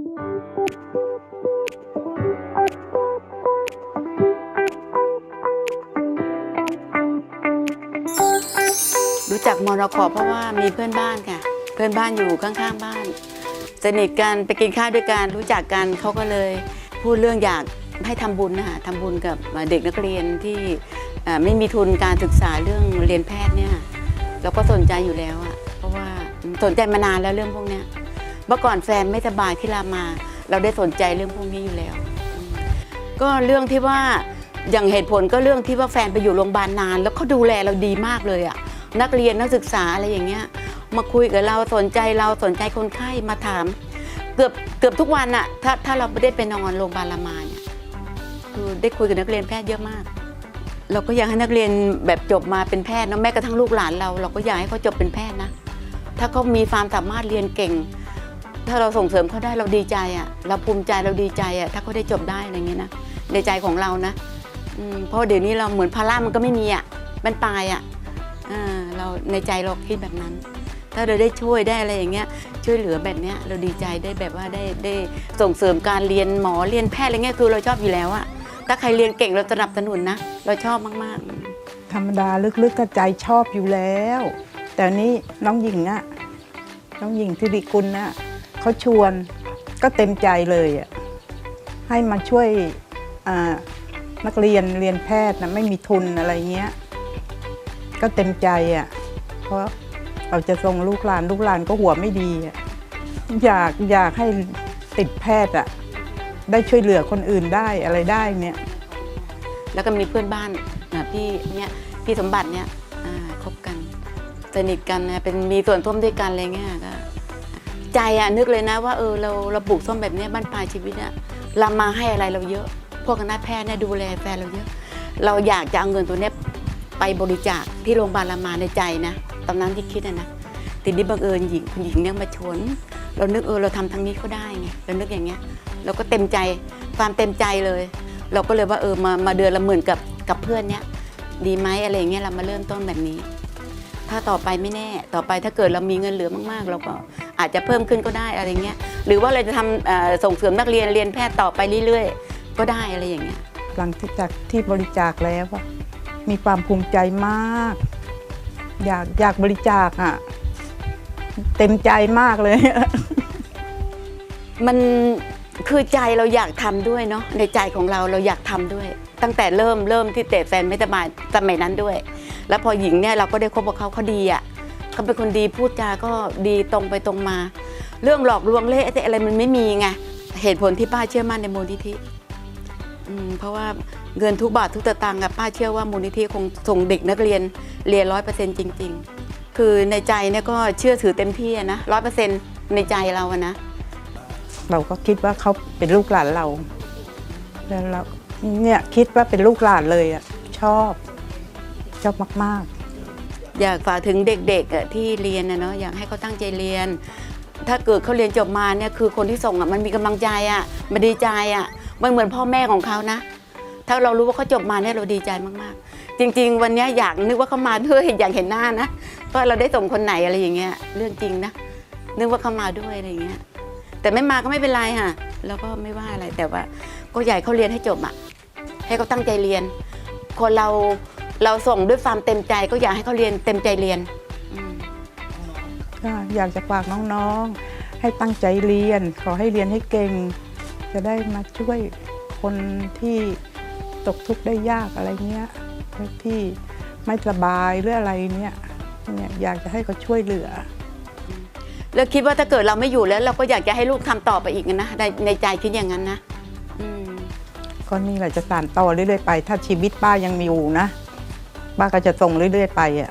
รู้จักมรคเพราะว่ามีเพื่อนบ้านค่ะ เพื่อนบ้านอยู่ข้างๆบ้าน สนิทกันไปกินข้าวด้วยกันรู้จักกันเขาก็เลยพูดเรื่องอยากให้ทำบุญนะคะทำบุญกับเด็กนักเรียนที่ไม่มีทุนการศึกษาเรื่องเรียนแพทย์เนี่ยเราก็สนใจอยู่แล้วอะเพราะว่าสนใจมานานแล้วเรื่องพวกเนี้ย เมื่อก่อนแฟนไม่สบายที่รามา เราได้สนใจเรื่องพวกนี้อยู่แล้ว ก็เรื่องที่ว่าอย่างเหตุผลก็เรื่องที่ว่าแฟนไปอยู่โรงพยาบาลนาน แล้วเขาดูแลเราดีมากเลยอะนักเรียนนักศึกษาอะไรอย่างเงี้ย มาคุยกับเราสนใจเราสนใจคนไข้มาถาม เกือบเกือบทุกวันอะถ้าถ้าเราไม่ได้ไปนอนโรงพยาบาลรามาเนี่ยคือได้คุยกับนักเรียนแพทย์เยอะมาก เราก็อยากให้นักเรียนแบบจบมาเป็นแพทย์นะแม้กระทั่งลูกหลานเรา เราก็อยากให้เขาจบเป็นแพทย์นะถ้าเขามีความสามารถเรียนเก่ง ถ้าเราส่งเสริมเขาได้เราดีใจอะเราภูมิใจเราดีใจอะถ้าเขาได้จบได้อะไรเงี้ยนะในใจของเรานะอืมเพราะเดี๋ยวนี้เราเหมือนภาระมันก็ไม่มีอะมันปลายอะอ่าเราในใจเราคิดแบบนั้น ถ้าเราได้ช่วยได้อะไรอย่างเงี้ย ช่วยเหลือแบบเนี้ยเราดีใจได้แบบว่าได้ได้ส่งเสริมการเรียนหมอเรียนแพทย์อะไรเงี้ยคือเราชอบอยู่แล้วอะถ้าใครเรียนเก่งเราสนับสนุนนะเราชอบมากธรรมดาลึกๆก็ใจชอบอยู่แล้ว แต่นี่น้องหญิงอะน้องหญิงธิริกุลน่ะ เขาชวนก็เต็มใจเลยอะให้มาช่วยนักเรียนเรียนแพทย์นะไม่มีทุนอะไรเงี้ย ก็เต็มใจอะเพราะเราจะส่งลูกหลานลูกหลานก็หัวไม่ดีอะอยากอยากให้ติดแพทย์อะได้ช่วยเหลือคนอื่นได้อะไรได้เนี่ย แล้วก็มีเพื่อนบ้านนะพี่เนี่ยพี่สมบัติเนี่ยคบกันสนิทกันนะเป็นมีส่วนร่วมด้วยกันอะไรเงี้ยก็ ใจอะนึกเลยนะว่าเออเราเราปลูกส้มแบบนี้บ้านปลายชีวิตอะเรามาให้อะไรเราเยอะ พวกคณะแพทย์เนี่ยดูแลแฟนเราเยอะ เราอยากจะเอาเงินตัวเนี้ยไปบริจาคที่โรงพยาบาลรามาในใจนะตอนนั้นที่คิดนะนะทีนี้บังเอิญหญิงคุณหญิงเนี่ยมาชวนเรานึกเออเราทำทางนี้ก็ได้ไงเรานึกอย่างเงี้ย เราก็เต็มใจความเต็มใจเลย เราก็เลยว่าเออมามาเดือนละหมื่นกับกับเพื่อนเนี้ยดีไหมอะไรเงี้ยเรามาเริ่มต้นแบบนี้ ถ้าต่อไปไม่แน่ ต่อไปถ้าเกิดเรามีเงินเหลือมากๆ เราก็อาจจะเพิ่มขึ้นก็ได้อะไรเงี้ย หรือว่าเราจะทำเอ่อส่งเสริมนักเรียนเรียนแพทย์ต่อไปเรื่อยๆ ก็ได้อะไรอย่างเงี้ย หลังจากที่บริจาคแล้วอะมีความภูมิใจมาก อยากอยากบริจาคอะเต็มใจมากเลย มัน คือใจเราอยากทำด้วยเนาะในใจของเราเราอยากทำด้วย ตั้งแต่เริ่มเริ่มที่เตะแฟนไม่สบายสมัยนั้นด้วย แล้วพอหญิงเนี่ยเราก็ได้คบกับเขาเขาดีอะเขาเป็นคนดีพูดจาก็ดีตรงไปตรงมา เรื่องหลอกลวงเละเทะอะไรมันไม่มีไงเหตุผลที่ป้าเชื่อมั่นในมูลนิธิเพราะว่าเงินทุกบาททุกตะตังค์ป้าเชื่อว่ามูลนิธิคงส่งเด็กนักเรียนเรียนร้อยเปอร์เซ็นต์จริง ๆ คือในใจเนี่ยก็เชื่อถือเต็มที่นะร้อยเปอร์เซ็นต์ในใจเราอะนะ เราก็คิดว่าเขาเป็นลูกหลานเราแล้วเราเนี่ยคิดว่าเป็นลูกหลานเลยอะชอบชอบมาก ๆ อยากฝากถึงเด็กๆที่เรียนนะเนาะอยากให้เขาตั้งใจเรียน ถ้าเกิดเขาเรียนจบมาเนี่ยคือคนที่ส่งอะมันมีกำลังใจอะมันดีใจอะมันเหมือนพ่อแม่ของเขานะ ถ้าเรารู้ว่าเขาจบมาเนี่ยเราดีใจมากๆ จริง ๆ วันนี้อยากนึกว่าเขามาด้วยอยากเห็นหน้านะว่าเราได้ส่งคนไหนอะไรอย่างเงี้ยเรื่องจริงนะนึกว่าเขามาด้วยอะไรอย่างเงี้ย แต่ไม่มาก็ไม่เป็นไรค่ะเราก็ไม่ว่าอะไรแต่ว่าก็อยากให้เขาเรียนให้จบอะให้เขาตั้งใจเรียน คนเราเราส่งด้วยความเต็มใจก็อยากให้เขาเรียนเต็มใจเรียนอืม ก็อยากจะฝากน้องๆ ให้ตั้งใจเรียน ขอให้เรียนให้เก่ง จะได้มาช่วยคนที่ตกทุกข์ได้ยากอะไรเงี้ยที่ไม่สบายหรืออะไรเนี่ยเนี่ยอยากจะให้เขาช่วยเหลือ แล้วคิดว่าถ้าเกิดเราไม่อยู่แล้ว เราก็อยากจะให้ลูกทำต่อไปอีกนะในในใจคิดอย่างนั้นนะก็นี่แหละจะสานต่อเรื่อยๆไป ถ้าชีวิตป้ายังมีอยู่นะป้าก็จะส่งเรื่อยๆไปอะ